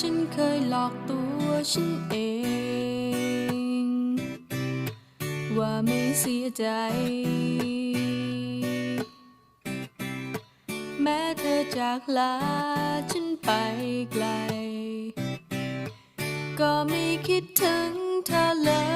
ฉันเคยหลอกตัวฉันเอง ว่าไม่เสียใจ แม้เธอจากลาฉันไปไกล ก็ไม่คิดถึงเธอเลย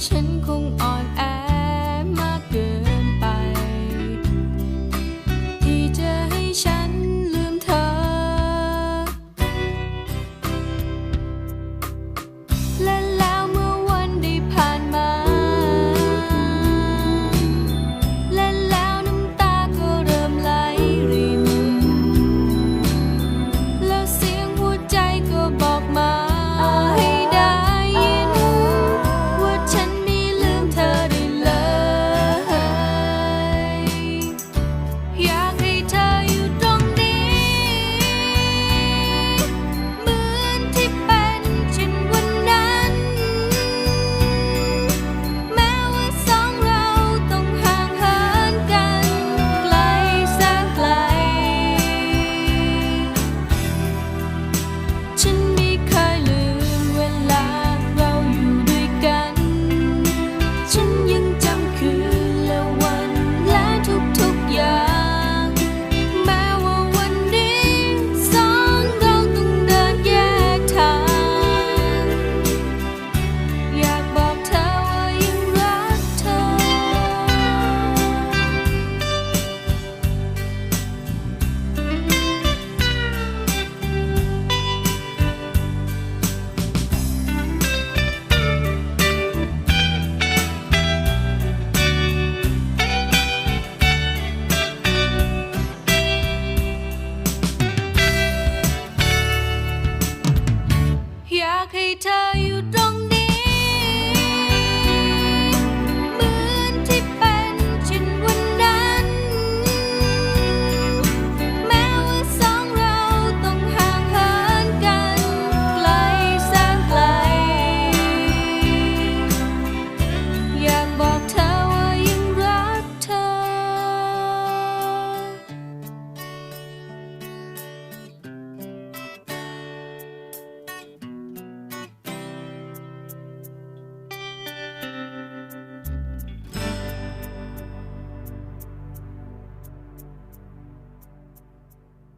成功